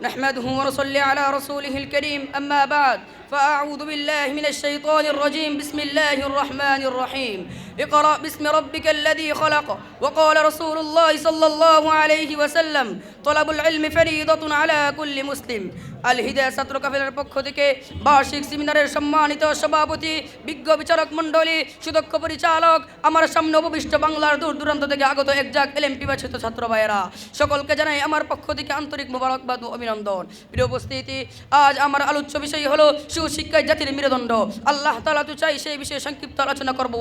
نحمده ونصلي على رسوله الكريم أما بعد فأعوذ بالله من الشيطان الرجيم بسم الله الرحمن الرحيم اقرأ باسم ربك الذي خلق وقال رسول الله صلى الله عليه وسلم طلب العلم فريضة على كل مسلم আল হিদায়া ছাত্র কাফেলার পক্ষ থেকে বার্ষিক সেমিনারের সম্মানিত সভাপতি বিজ্ঞ বিচারক মণ্ডলী সুদক্ষ পরিচালক আমার সামনে উপবিষ্ট বাংলার দূর দূরান্ত থেকে আগত একজাক এলএম বিবাচিত ছাত্র ভাইয়েরা সকলকে জানাই আমার পক্ষ থেকে আন্তরিক মোবারকবাদ ও অভিনন্দন প্রিয় উপস্থিতি, আজ আমার আলোচ্য বিষয় হলো সুশিক্ষায় জাতির মেরুদণ্ড। আল্লাহ তালা তো চাই সেই বিষয়ে সংক্ষিপ্ত আলোচনা করব।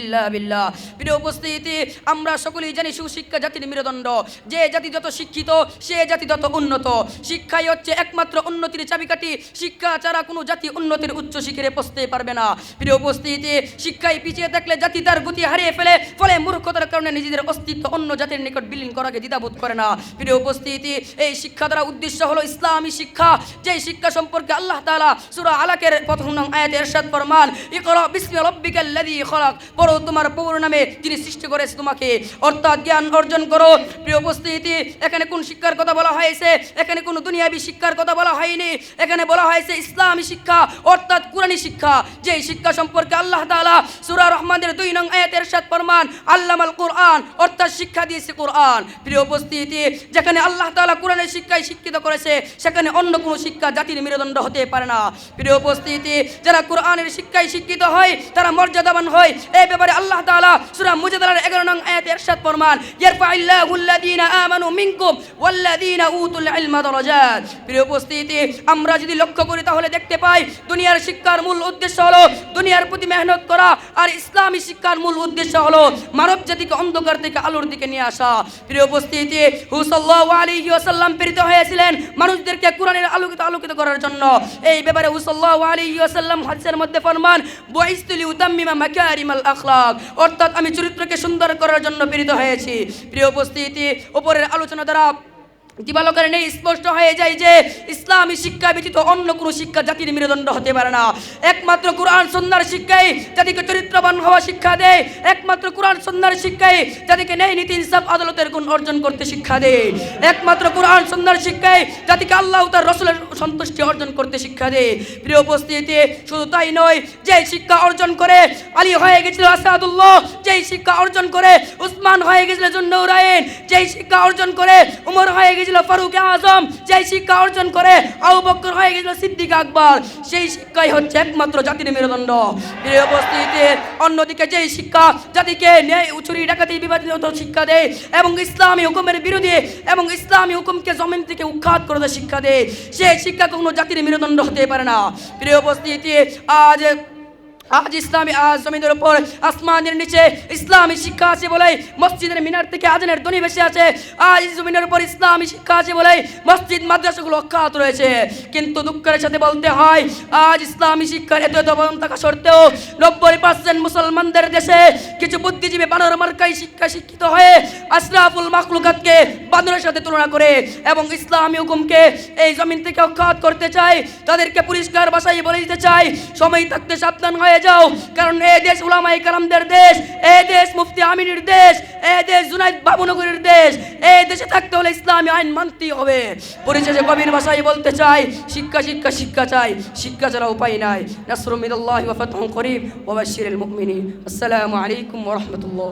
ইল্লা প্রিয় উপস্থিতি, আমরা সকলেই জানি সুশিক্ষা জাতির মেরুদণ্ড। যে জাতি যত শিক্ষিত, সে জাতি তত উন্নত। শিক্ষাই হচ্ছে একমাত্র উন্নতির চাবিকাঠি। শিক্ষা ছাড়া কোনো জাতি উন্নতির উচ্চ শিখরে পৌঁছতে পারবে না। প্রিয় উপস্থিতি, শিক্ষায় পিছিয়ে থাকলে জাতি তার গতি হারিয়ে ফেলে, ফলে মূর্খতার কারণে নিজেদের অস্তিত্ব অন্য জাতির নিকট বিলীন করাকে দ্বিধাবোধ করে না। প্রিয় উপস্থিতি, এই শিক্ষা দ্বারা উদ্দেশ্য হলো ইসলামী শিক্ষা। যেই শিক্ষা সম্পর্কে আল্লাহ তাআলা সূরা আলাকের প্রথম নং আয়াতে ইরশাদ ফরমান, ইকরা বিসমি রাব্বিকাল লাযী খলাক পড়ো তোমার প্রভুর নামে যিনি সৃষ্টি করেছে তোমাকে। অর্থাৎ জ্ঞান অর্জন করো। প্রিয় উপস্থিতি, এখানে কোন শিক্ষার কথা বলা হয়েছে? এখানে কোন দুনিয়াবী শিক্ষার কথা বলা হয়নি। এখানে বলা হয়েছে ইসলামী শিক্ষা, অর্থাৎ কুরআনী শিক্ষা। যেই শিক্ষা সম্পর্কে আল্লাহ তাআলা সূরা রহমানের দুই নং আয়াতে ইরশাদ ফরমান, আল্লামাল কোরআন অর্থাৎ শিক্ষা দিয়েছে কোরআন। প্রিয় উপস্থিতি, যেখানে আল্লাহ তাআলা কোরআনের শিক্ষায় শিক্ষিত করেছে, সেখানে অন্য কোনো শিক্ষা জাতির মেরুদণ্ড হতে পারে না। প্রিয় উপস্থিতি, যারা কোরআনের শিক্ষায় শিক্ষিত হয়, তারা মর্যাদাবান হয়। এই ব্যাপারে আল্লাহ তালা সুরা মুজিদার এগারো নং আয়াতে এরশাদ আমানু মিনকুম, ওয়াল্লাযীনা উতুল ইলমা দারাজাত। প্রিয় উপস্থিতি, আমরা যদি লক্ষ্য করি তাহলে দেখতে পাই, দুনিয়ার শিক্ষার মূল উদ্দেশ্য হলো দুনিয়ার প্রতি মেহনত করা, আর ইসলামী শিক্ষার মূল উদ্দেশ্য হলো মানব জাতিকে অন্ধকার থেকে আলোর দিকে নিয়ে আসা। প্রিয় উপস্থিতি আলাইহি ওয়াসাল্লাম প্রেরিত হয়েছিলেন মানুষদেরকে কোরআনের আলোকিত আলোকিত করার জন্য। এই ব্যাপারে হুসাল্লাহু আলাইহি ওয়াসাল্লাম হাদিসের মধ্যে ফরমান, বুইস্তুলি উতাম্মিমা মাকারিমাল আখলাক অর্থাৎ আমি চরিত্রকে সুন্দর করার জন্য প্রেরিত হয়েছি। প্রিয় উপস্থিতি, উপরের আলোচনা দ্বারা দিবালোকের নেই স্পষ্ট হয়ে যায় যে ইসলামী শিক্ষা ব্যতীত অন্য কোনো শিক্ষা জাতির মেরুদণ্ড হতে পারে না। একমাত্র কোরআন সন্ন্যার শিক্ষাই জাতিকে চরিত্রবান হওয়া শিক্ষা দেয়। একমাত্র কোরআন সন্ন্যার শিক্ষাই জাতিকে ন্যায় নীতি, ইনসাফ, আদালতের গুণ অর্জন করতে শিক্ষা দেয়। একমাত্র কোরআন সন্ন্যার শিক্ষাই জাতিকে আল্লাহ তার রসুলের সন্তুষ্টি অর্জন করতে শিক্ষা দেয়। প্রিয় উপস্থিতি শুধু তাই নয় যে শিক্ষা অর্জন করে আলী হয়ে গেছিল আসাদুল্লাহ, যেই শিক্ষা অর্জন করে উসমান হয়ে গেছিল জন্নৌরায়ন যেই শিক্ষা অর্জন করে উমর হয়ে গেছিল ফারুক আজম, যেই শিক্ষা অর্জন করে আবু হয়ে গেছিল সিদ্দিক আকবর। সেই শিক্ষাই হচ্ছে একমাত্র জাতির মেরুদণ্ড। প্রিয় উপস্থিতি অন্যদিকে যেই শিক্ষা জাতিকে ন্যায় চুরি ডাকাতি বিবাদিত শিক্ষা দেয় এবং ইসলামী হুকুমের বিরোধী এবং ইসলামী হুকুমকে জমিন থেকে উৎখাত করে শিক্ষা দেয়, সেই শিক্ষা কখনো জাতির মেরুদণ্ড হতে পারে না। প্রিয় উপস্থিতি আজ আজ ইসলামী আজ জমিনের উপর আসমানের নিচে ইসলামী শিক্ষা আছে বলে মসজিদের মিনার থেকে আজানের ধ্বনি বেশি আছে। আজ জমিনের উপর ইসলামী শিক্ষা আছে বলে মসজিদ, মাদ্রাসাগুলো অক্ষাত রয়েছে। কিন্তু দুঃখের সাথে বলতে হয়, আজ ইসলামী শিক্ষার এত এত অবদান থাকা সত্ত্বেও নব্বই পার্সেন্ট মুসলমানদের দেশে কিছু বুদ্ধিজীবী বানর মার্কাই শিক্ষা শিক্ষিত হয়ে আশরাফুল মাখলুকাতকে বানরের সাথে তুলনা করে এবং ইসলামী হুকুমকে এই জমিন থেকে অক্ষাত করতে চায়, তাদেরকে পরিষ্কার ভাষায় বলে দিতে চাই সময় থাকতে সাবধান হয়ে যাও। কারণ এ দেশ উলামাই কালামদের দেশ এ দেশ মুফতি আমিনের দেশ এ দেশ জুনাইদ বাবুনগরের দেশ। এ দেশে থাকতে হলে ইসলামী আইন মানতেই হবে। পরিশেষে কবির ভাষায় বলতে চাই, শিক্ষা শিক্ষা শিক্ষা চাই। শিক্ষা ছাড়া উপায় নাই। নাসরুমিদুল্লাহ ওয়া করিম ওয়াবাশশিরুল মুমিনিন। আসসালামু আলাইকুম ওয়া রাহমাতুল্লাহ।